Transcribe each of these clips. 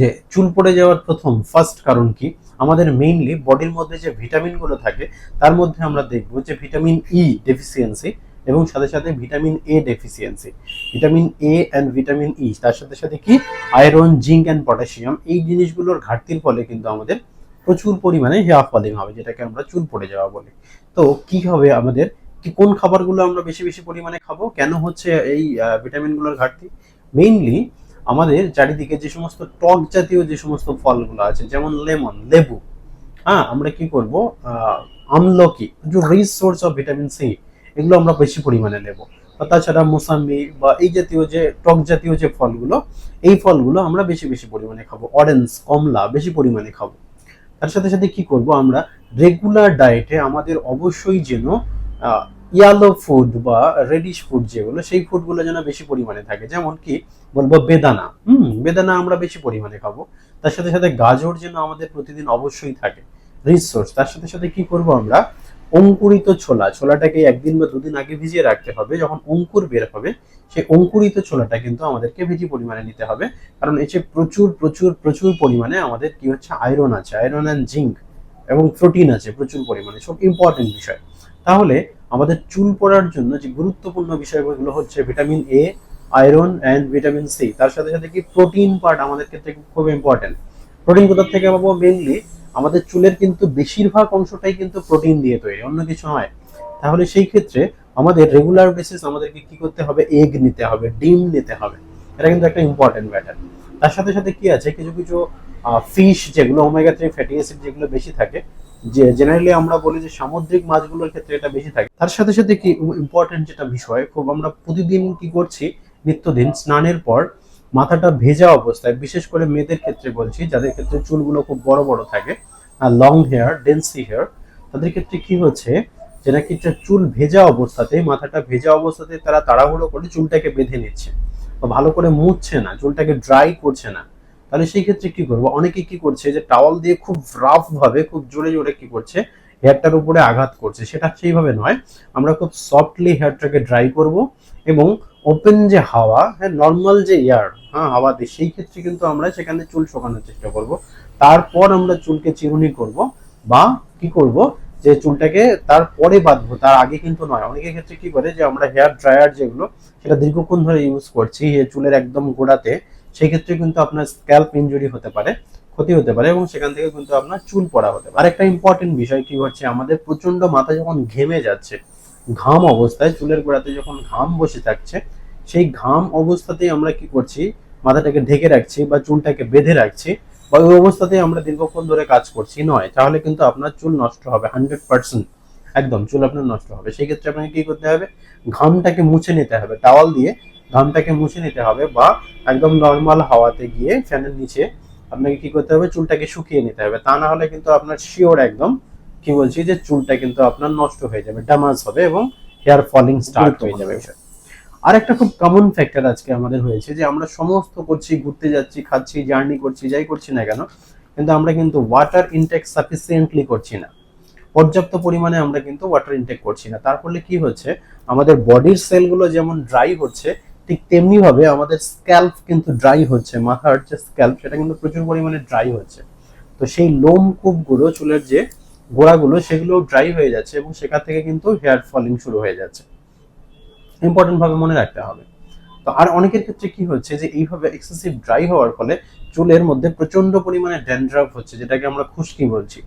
যে চুল পড়ে যাওয়ার প্রথম ফার্স্ট কারণ কি? আমাদের মেইনলি বডির মধ্যে যে ভিটামিনগুলো থাকে, তার মধ্যে আমরা দেখব যে ভিটামিন ই ডেফিসিয়েন্সি এবং সাথে সাথে vitamin A deficiency vitamin A and vitamin E তার সাথে সাথে কি? আয়রন জিঙ্ক অ্যান্ড পটাশিয়াম এই জিনিসগুলোর ঘাটতির ফলে কিন্তু আমাদের প্রচুর পরিমাণে হেয়ার ফলিং হবে, যেটাকে আমরা চুল পড়ে যাওয়া বলি। তো কি হবে আমাদের? কি কোন খাবারগুলো আমরা বেশি বেশি পরিমাণে খাব? কেন হচ্ছে এই ভিটামিনগুলোর ঘাটতি? মেইনলি আমাদের চারিদিকে যে সমস্ত টক জাতীয় যে সমস্ত ফলগুলো আছে, যেমন লেমন, লেবু হ্যাঁ আমরা কি করব? আমলকি, যে rich source of vitamin C এগুলো আমরা বেশি পরিমাণে নেব। বা তাছাড়া মোসাম্বি বা এই জাতীয় যে টক জাতীয় যে ফলগুলো, এই ফলগুলো আমরা বেশি বেশি পরিমাণে খাব। অরেঞ্জ কমলা বেশি পরিমাণে খাব। তার সাথে সাথে কি করব আমরা? রেগুলার ডায়েটে আমাদের অবশ্যই যেন ইয়ালো ফুড বা রেডিশ ফুড যেগুলো, সেই ফুডগুলো যেন বেশি পরিমাণে থাকে। যেমন কি বলব, বেদানা। হুম, বেদানা আমরা বেশি পরিমাণে খাব। তার সাথে সাথে গাজর যেন আমাদের প্রতিদিন অবশ্যই থাকে। রিচ সোর্স তার সাথে সাথে কি করব আমরা? অঙ্কুরিত ছোলা। ছোলাটাকে একদিন বা দুদিন আগে ভিজিয়ে রাখতে হবে। যখন অঙ্কুর বের হবে সেই অঙ্কুরিত ছোলাটা কিন্তু আমাদেরকে বেশি পরিমাণে নিতে হবে। কারণ এসে প্রচুর প্রচুর প্রচুর পরিমাণে আমাদের কি হচ্ছে? আয়রন আছে। আয়রন অ্যান্ড জিঙ্ক এবং প্রোটিন আছে প্রচুর পরিমাণে। সব ইম্পর্টেন্ট বিষয়। তাহলে আমাদের চুল পড়ার জন্য যে গুরুত্বপূর্ণ বিষয়গুলো হচ্ছে vitamin A iron and vitamin C তার সাথে সাথে কি প্রোটিন পার্ট আমাদের ক্ষেত্রে খুব ইম্পর্টেন্ট প্রোটিন কোথা থেকে পাবো? মেইনলি আমাদের চুলের কিন্তু বেশিরভাগ অংশটাই কিন্তু প্রোটিন দিয়ে তৈরি, অন্য কিছু নয়। তাহলে সেই ক্ষেত্রে আমাদের রেগুলার বেসিস আমাদেরকে কি করতে হবে? এগ নিতে হবে, ডিম নিতে হবে। এটা কিন্তু একটা ইম্পর্টেন্ট ব্যাটার তার সাথে সাথে কি আছে? কিছু কিছু ফিশ যেগুলো ওমেগা থ্রি ফ্যাটি অ্যাসিড যেগুলো বেশি থাকে যে জেনারেলি আমরা বলি যে সামুদ্রিক মাছগুলোর ক্ষেত্রে এটা বেশি থাকে। তার সাথে সাথে কি ইম্পর্টেন্ট যেটা বিষয়, খুব আমরা প্রতিদিন কি করছি, নিত্যদিন স্নানের পর মাথাটা ভেজা অবস্থায়, বিশেষ করে মেয়েদের ক্ষেত্রে বলছি, যাদের ক্ষেত্রে চুলগুলো খুব বড় বড় থাকে লং হেয়ার ডেন্সি হেয়ার তাদের ক্ষেত্রে কি হচ্ছে যে নাকি চুল ভেজা অবস্থাতে, মাথাটা ভেজা অবস্থাতে তারা তাড়াহুড়ো করে চুলটাকে বেঁধে নিচ্ছে। ভালো করে মুছছে না, চুলটাকে ড্রাই করছে না। তাহলে সেই ক্ষেত্রে কি করব? অনেকে কি করছে, যে টাওয়াল দিয়ে খুব রাফ ভাবে, খুব জোরে জোরে কি করছে হেয়ারটার উপরে আঘাত করছে। সেটা সেইভাবে নয়। আমরা খুব সফটলি হেয়ারটাকে ড্রাই করব এবং ওপেন যে হাওয়া হ্যাঁ নর্মাল যে এয়ার হ্যাঁ হাওয়াতে সেই ক্ষেত্রে কিন্তু আমরা সেখানে চুল শোকানোর চেষ্টা করব। তারপর আমরা চুলকে চিরুনি করব বা কি করব, যে চুলটাকে তারপরে বাঁধবো, তার আগে কিন্তু নয়। অনেকের ক্ষেত্রে কি করে, যে আমরা হেয়ার ড্রায়ার যেগুলো, সেটা দীর্ঘক্ষণ ধরে ইউজ করছি চুলের একদম গোড়াতে সেই ক্ষেত্রে কিন্তু আপনার স্ক্যাল্প ইনজুরি হতে পারে, ক্ষতি হতে পারে এবং সেখান থেকে কিন্তু আপনার চুল পড়া হতে পারে। আরেকটা ইম্পর্টেন্ট বিষয় কি হচ্ছে, আমাদের প্রচণ্ড মাথা যখন ঘেমে যাচ্ছে, ঘাম অবস্থায়, চুলের গোড়াতে যখন ঘাম বসে থাকছে, সেই ঘাম অবস্থাতেই আমরা কি করছি, মাথাটাকে ঢেকে রাখছি বা চুলটাকে বেঁধে রাখছি বা ওই অবস্থাতেই আমরা দীর্ঘক্ষণ ধরে কাজ করছি। নয়, তাহলে কিন্তু আপনার চুল নষ্ট হবে হান্ড্রেড পার্সেন্ট একদম, চুল আপনার নষ্ট হবে। সেই ক্ষেত্রে আপনাকে কি করতে হবে, ঘামটাকে মুছে নিতে হবে। টাওয়াল দিয়ে ঘামটাকে মুছে নিতে হবে বা একদম নর্মাল হাওয়াতে গিয়ে ফ্যানের নিচে আপনাকে কি করতে হবে? চুলটাকে শুকিয়ে নিতে হবে। তা না হলে কিন্তু আপনার শিওর একদম কি বলছি যে চুলটা কিন্তু আপনার নষ্ট হয়ে যাবে ড্যামাজ হবে এবং হেয়ার ফলিং স্টার্ট হয়ে যাবে। আর একটা খুব কমন ফ্যাক্টর আজকে আমাদের হয়েছে যে আমরা সমস্ত করছি ঘুরতে যাচ্ছি খাচ্ছি জার্নি করছি যাই করছি না কেন কিন্তু আমরা কিন্তু ওয়াটার ইনটেক সাফিসিয়েন্টলি করছি না। পর্যাপ্ত পরিমাণে আমরা কিন্তু ওয়াটার ইনটেক করছি না। তার ফলে কি হচ্ছে? আমাদের বডির সেলগুলো যেমন ড্রাই হচ্ছে ঠিক তেমনি ভাবে আমাদের স্ক্যাল্প কিন্তু ড্রাই হচ্ছে মাথার যে স্ক্যাল্প সেটা কিন্তু প্রচুর পরিমাণে ড্রাই হচ্ছে। তো সেই লোম কূপগুলো, চুলের যে গোড়াগুলো সেগুলো ড্রাই হয়ে যাচ্ছে এবং সেখান থেকে কিন্তু হেয়ার ফলিং শুরু হয়ে যাচ্ছে। ইম্পর্টেন্ট ভাবে মনে রাখতে হবে। তো আর অনেকের ক্ষেত্রে কি হচ্ছে যে, এইভাবে এক্সেসিভ ড্রাই হওয়ার ফলে চুলের মধ্যে প্রচণ্ড পরিমাণে ড্যান্ড্রাফ হচ্ছে, যেটাকে আমরা খুশকি বলছি।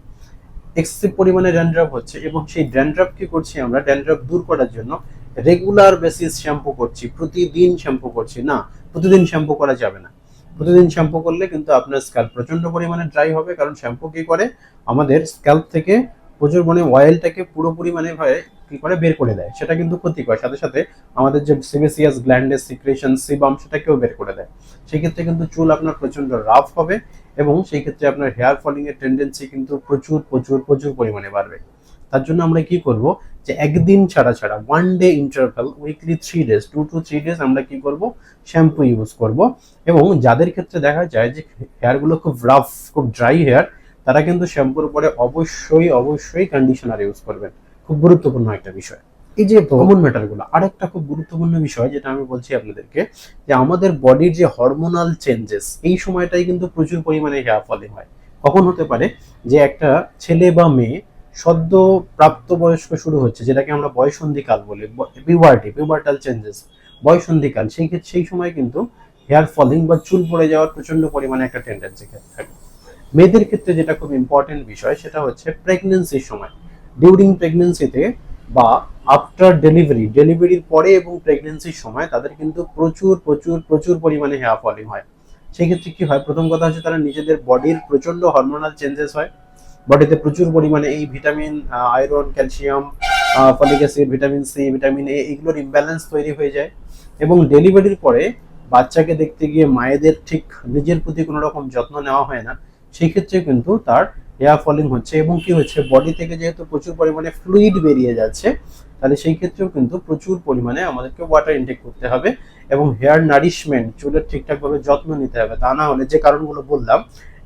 এক্সেসিভ পরিমাণে ড্যান্ড্রাফ হচ্ছে এবং সেই ড্যান্ড্রাফ কি করছি আমরা? ড্যান্ড্রাফ দূর করার জন্য রেগুলার বেসিস শ্যাম্পু করছি, প্রতিদিন শ্যাম্পু করছি, না, প্রতিদিন শ্যাম্পু করা যাবে না। প্রতিদিন শ্যাম্পু করলে কিন্তু আপনার স্ক্যাল্প প্রচণ্ড পরিমাণে ড্রাই হবে, কারণ শ্যাম্পু কি করে? আমাদের স্ক্যাল্প থেকে প্রচুর মানে অয়েলটাকে পুরোপুরি মানে ভাবে কি করে? বের করে দেয়। সেটা কিন্তু ক্ষতিকর। সাথে সাথে আমাদের যে সিবেসিয়াস গ্ল্যান্ডের সিক্রেশন সিবাম সেটাকেও বের করে দেয়। সেই ক্ষেত্রে কিন্তু চুল আপনার প্রচণ্ড রাফ হবে এবং সেই ক্ষেত্রে আপনার হেয়ার ফলিংয়ের টেন্ডেন্সি কিন্তু প্রচুর প্রচুর প্রচুর পরিমাণে বাড়বে। তার জন্য আমরা কি করব? যে একদিন ছাড়া ছাড়া one day interval weekly three days two to three days আমরা কি করব? শ্যাম্পু ইউজ করব। এবং যাদের ক্ষেত্রে দেখা যায় যে হেয়ারগুলো খুব রাফ খুব ড্রাই হেয়ার তারা কিন্তু শ্যাম্পুর উপরে অবশ্যই অবশ্যই কন্ডিশনার ইউজ করবেন। খুব গুরুত্বপূর্ণ একটা বিষয়। এই যে কমন ম্যাটারগুলো আরেকটা খুব গুরুত্বপূর্ণ বিষয় যেটা আমি বলছি আপনাদেরকে যে আমাদের বডির যে হরমোনাল চেঞ্জেস এই সময়টাই কিন্তু প্রচুর পরিমাণে হেয়ার ফলিং হয়। কখন হতে পারে যে একটা ছেলে বা মেয়ে সদ্য প্রাপ্তবয়স্ক শুরু হচ্ছে, যেটাকে আমরা বয়সন্ধিকাল বলি পিউবার্টি পিউবার্টাল চেঞ্জেস বয়সন্ধিকাল। সেই ক্ষেত্রে, সেই সময় কিন্তু হেয়ার ফলিং বা চুল পড়ে যাওয়ার প্রচণ্ড পরিমাণে একটা টেন্ডেন্সি থাকে। মেয়েদের ক্ষেত্রে যেটা খুব ইম্পর্টেন্ট বিষয়, সেটা হচ্ছে প্রেগনেন্সির সময়। ডিউরিং প্রেগনেন্সিতে বা আফটার ডেলিভারি ডেলিভারির পরে এবং প্রেগনেন্সির সময় তাদের কিন্তু প্রচুর প্রচুর প্রচুর পরিমাণে হেয়ার ফলিং হয়। সেই ক্ষেত্রে কি হয়? প্রথম কথা হচ্ছে তারা নিজেদের বডির প্রচণ্ড হরমোনাল চেঞ্জেস হয়। বডিতে প্রচুর পরিমাণে এই vitamin iron calcium folic acid vitamin C vitamin A এগুলোর ইমব্যালেন্স তৈরি হয়ে যায়। এবং ডেলিভারির পরে বাচ্চাকে দেখতে গিয়ে মায়েদের ঠিক নিজের প্রতি কোনো রকম যত্ন নেওয়া হয় না। সেই ক্ষেত্রে কিন্তু তার হেয়ার ফলিং হচ্ছে এবং কি হচ্ছে বডি থেকে যেহেতু প্রচুর পরিমাণে ফ্লুইড বেরিয়ে যাচ্ছে, তাহলে সেই ক্ষেত্রেও কিন্তু প্রচুর পরিমাণে আমাদেরকে ওয়াটার ইনটেক করতে হবে এবং হেয়ার নারিশমেন্ট চুলের ঠিকঠাকভাবে যত্ন নিতে হবে। তা না হলে যে কারণগুলো বললাম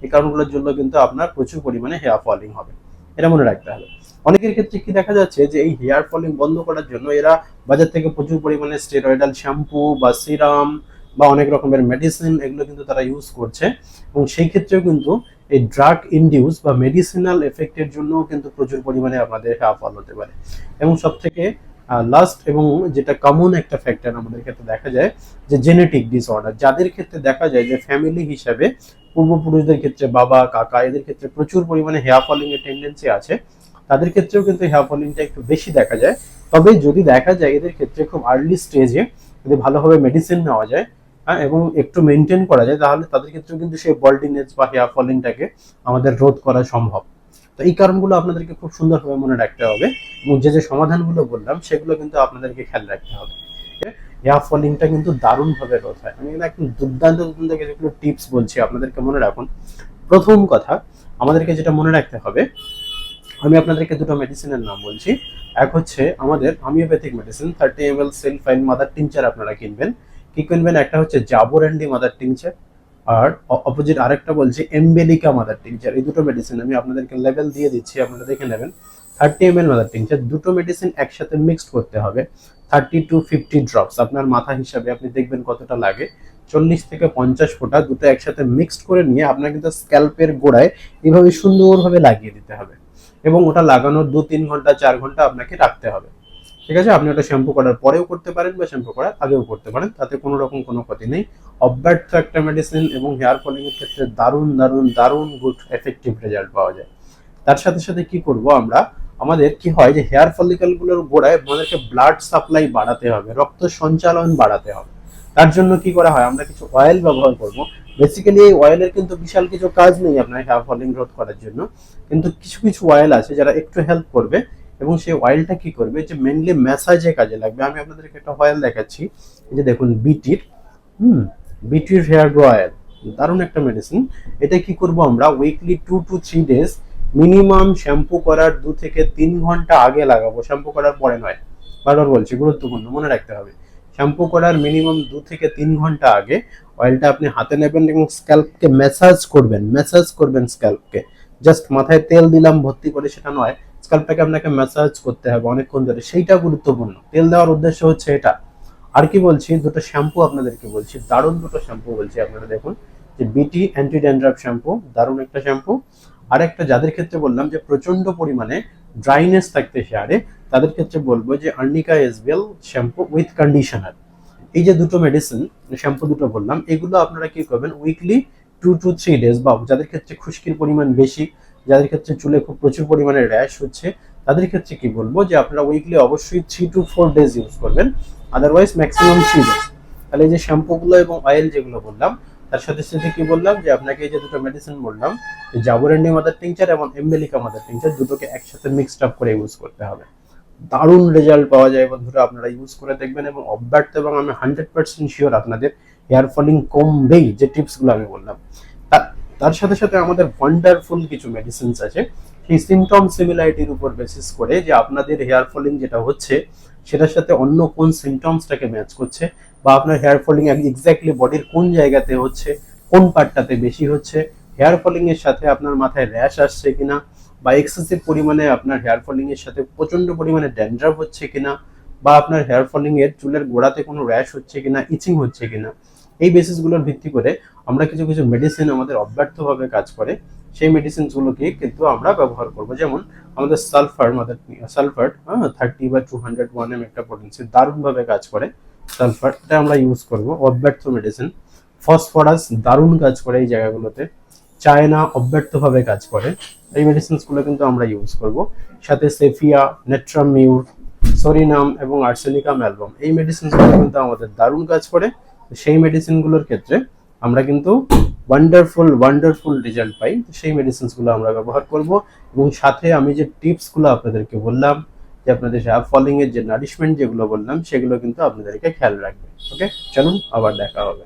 এই কারণগুলোর জন্য কিন্তু আপনার প্রচুর পরিমাণে হেয়ার ফলিং হবে। এটা মনে রাখতে হবে। অনেকের ক্ষেত্রে কি দেখা যাচ্ছে যে এই হেয়ার ফলিং বন্ধ করার জন্য এরা বাজার থেকে প্রচুর পরিমাণে স্টেরয়েডাল শ্যাম্পু বা সিরাম বা অনেক রকমের মেডিসিন এগুলো কিন্তু তারা ইউজ করছে এবং সেই ক্ষেত্রেও কিন্তু এই ড্রাগ ইন্ডিউস বা মেডিসিনাল এফেক্টের জন্য কিন্তু প্রচুর পরিমাণে আমাদের হেয়ার ফল হতে পারে। এবং সব থেকে লাস্ট এবং যেটা কমন একটা ফ্যাক্টর আমাদের ক্ষেত্রে দেখা যায় যে জেনেটিক ডিসঅর্ডার যাদের ক্ষেত্রে দেখা যায় যে ফ্যামিলি হিসাবে পূর্বপুরুষদের ক্ষেত্রে বাবা, কাকা এদের ক্ষেত্রে প্রচুর পরিমাণে হেয়ার ফলিং এর টেন্ডেন্সি আছে। তাদের ক্ষেত্রেও কিন্তু হেয়ার ফলিংটা একটু বেশি দেখা যায়। তবে যদি দেখা যায় এদের ক্ষেত্রে খুব আর্লি স্টেজে যদি ভালোভাবে মেডিসিন নেওয়া যায় হ্যাঁ এবং একটু মেনটেন করা যায়, তাহলে তাদের ক্ষেত্রেও কিন্তু সেই বল্ডিনেস বা হেয়ার ফলিংটাকে আমাদের রোধ করা সম্ভব। তো এই কারণগুলো আপনাদেরকে খুব সুন্দরভাবে মনে রাখতে হবে এবং যে যে সমাধানগুলো বললাম, সেগুলো কিন্তু আপনাদেরকে খেয়াল রাখতে হবে। হেয়ার ফলিংটা কিন্তু দারুণভাবে রোধ হয়। আমি একদম দুর্দান্ত দুর্দান্ত টিপস বলছি, আপনাদেরকে মনে রাখুন। প্রথম কথা, আমাদেরকে যেটা মনে রাখতে হবে, আমি আপনাদেরকে দুটো মেডিসিনের নাম বলছি। এক হচ্ছে আমাদের homeopathic medicine thirty M L sell ফাইন মাদার টিংচার আপনারা কিনবেন। কি কিনবেন? একটা হচ্ছে জাবোর অ্যান্ডি মাদার টিংচার আর অপোজিট আরেকটা বলছি এমবেলিকা মাদার টিংচার এই দুটো মেডিসিন আমি আপনাদেরকে লেভেল দিয়ে দিচ্ছি, আপনারা দেখে নেবেন। Thirty M L mother tincture দুটো মেডিসিন একসাথে মিক্সড করতে হবে। থার্টি টু ফিফটি ড্রপস আপনার মাথা হিসাবে আপনি দেখবেন কতটা লাগে। চল্লিশ থেকে পঞ্চাশ ফোঁটা দুটো একসাথে মিক্সড করে নিয়ে আপনার কিন্তু স্ক্যাল্পের গোড়ায় এইভাবে সুন্দরভাবে লাগিয়ে দিতে হবে। এবং ওটা লাগানোর দু তিন ঘণ্টা, চার ঘণ্টা আপনাকে রাখতে হবে। ঠিক আছে? আপনি ওটা শ্যাম্পু করার পরেও করতে পারেন বা শ্যাম্পু করার আগেও করতে পারেন, তাতে কোনো রকম কোনো ক্ষতি নেই। অব্যর্থ একটা মেডিসিন এবং হেয়ার ফলিং এর ক্ষেত্রে দারুণ দারুণ দারুণ গুড এফেক্টিভ রেজাল্ট পাওয়া যায়। তার সাথে সাথে কি করব আমরা? আমাদের কি হয় যে হেয়ার ফলিকলগুলোর গোড়ায় আমাদেরকে ব্লাড সাপ্লাই বাড়াতে হবে, রক্ত সঞ্চালন বাড়াতে হবে। তার জন্য কি করা হয়, আমরা কিছু অয়েল ব্যবহার করব। বেসিক্যালি এই অয়েলের কিন্তু বিশাল কিছু কাজ নেই আপনার হেয়ার ফলিং রোধ করার জন্য। কিন্তু কিছু কিছু অয়েল আছে যারা একটু হেল্প করবে এবং সেই অয়েলটা কি করবে যে মেনলি ম্যাসাজে কাজে লাগবে। আমি আপনাদেরকে একটা অয়েল দেখাচ্ছি যে দেখুন বিটির, হুম, বিটির হেয়ার গ্রো অয়েল দারুণ একটা মেডিসিন এটা কি করব আমরা weekly two to three days minimum shampoo করার দু থেকে তিন ঘণ্টা আগে লাগাবো। শ্যাম্পু করার পরে নয়, বারবার বলছি, গুরুত্বপূর্ণ, মনে রাখতে হবে। শ্যাম্পু করার মিনিমাম দু থেকে তিন ঘণ্টা আগে অয়েলটা আপনি হাতে নেবেন এবং স্ক্যাল্পকে ম্যাসাজ করবেন ম্যাসাজ করবেন স্ক্যাল্পকে জাস্ট মাথায় তেল দিলাম, ভর্তি করে সেটা নয় স্ক্যাল্পটাকে আপনাকে ম্যাসাজ করতে হবে অনেকক্ষণ ধরে। সেইটা গুরুত্বপূর্ণ। তেল দেওয়ার উদ্দেশ্য হচ্ছে এটা। আর কি বলছি, দুটো শ্যাম্পু আপনাদেরকে বলছি, দারুণ দুটো শ্যাম্পু বলছি আপনারা দেখুন। যে বিটি অ্যান্টি ড্যান্ড্রাফ শ্যাম্পু দারুণ একটা শ্যাম্পু আর একটা যাদের ক্ষেত্রে বললাম যে প্রচণ্ড পরিমাণে ড্রাইনেস থাকতে হেয়ারে তাদের ক্ষেত্রে বলব যে arnica SBL shampoo with conditioner এই যে দুটো মেডিসিন শ্যাম্পু দুটো বললাম, এগুলো আপনারা কি করবেন weekly two to three days বা যাদের ক্ষেত্রে খুশকির পরিমাণ বেশি, যাদের ক্ষেত্রে চুলে খুব প্রচুর পরিমাণে র্যাশ হচ্ছে, তাদের ক্ষেত্রে কি বলব যে আপনারা উইকলি অবশ্যই three to four days use করবেন আদারওয়াইজ ম্যাক্সিমাম থ্রি ডেজ তাহলে যে শ্যাম্পুগুলো এবং অয়েল যেগুলো বললাম তার সাথে সাথে কি বললাম যে আপনাকে এই যে দুটো মেডিসিন বললাম জাবরেন্ডি মাদার টিংচার এবং এমবেলিকা মাদার টিংচার দুটোকে একসাথে মিক্সড আপ করে ইউজ করতে হবে। দারুণ রেজাল্ট পাওয়া যায় বন্ধুরা, আপনারা ইউজ করে দেখবেন এবং অব্যর্থ এবং আমি হান্ড্রেড পার্সেন্ট শিওর আপনাদের হেয়ার ফলিং কমবেই, যে টিপসগুলো আমি বললাম। তার সাথে সাথে আমাদের ওয়ান্ডারফুল কিছু মেডিসিনস আছে। সেই সিমটম সিমিলারিটির উপর বেসিস করে যে আপনাদের হেয়ার ফলিং যেটা হচ্ছে সেটার সাথে অন্য কোন সিমটমসটাকে ম্যাচ করছে বা আপনার হেয়ার ফলিং এক্স্যাক্টলি বডির কোন জায়গাতে হচ্ছে, কোন পার্টটাতে বেশি হচ্ছে হেয়ার ফলিং এর সাথে আপনার মাথায় র্যাশ আসছে কিনা বা এক্সেসিভ পরিমাণে আপনার হেয়ার ফলিং এর সাথে প্রচণ্ড পরিমাণে ড্যান্ড্রাফ হচ্ছে কিনা বা আপনার হেয়ার ফলিং এর চুলের গোড়াতে কোনো র্যাশ হচ্ছে কিনা ইচিং হচ্ছে কিনা, এই বেসিসগুলোর ভিত্তি করে আমরা কিছু কিছু মেডিসিন আমাদের অব্যর্থভাবে কাজ করে। সেই মেডিসিনসগুলোকে কিন্তু আমরা ব্যবহার করব। যেমন আমাদের সালফার আমাদের সালফার হ্যাঁ থার্টি বা টু হান্ড্রেড ওয়ান এম একটা পোটেন্সি দারুণভাবে কাজ করে সালফার এটা আমরা ইউজ করব, অব্যর্থ মেডিসিন ফসফরাস দারুণ কাজ করে এই জায়গাগুলোতে। চায়না অব্যর্থভাবে কাজ করে। এই মেডিসিনসগুলো কিন্তু আমরা ইউজ করব। সাথে সেফিয়া, নেট্রামিউর, সরিনাম এবং আর্সেনিকাম অ্যালবাম এই মেডিসিনসগুলো কিন্তু আমাদের দারুণ কাজ করে। সেই মেডিসিনগুলোর ক্ষেত্রে আমরা কিন্তু ওয়ান্ডারফুল ওয়ান্ডারফুল রেজাল্ট পাই। সেই মেডিসিনসগুলো আমরা ব্যবহার করব। এবং সাথে আমি যে টিপসগুলো আপনাদেরকে বললাম, যে আপনাদের হেয়ার ফলিং এর যে নারিশমেন্ট যেগুলো বললাম, সেগুলো কিন্তু আপনাদেরকে খেয়াল রাখবে। ওকে চলুন আবার দেখা হবে।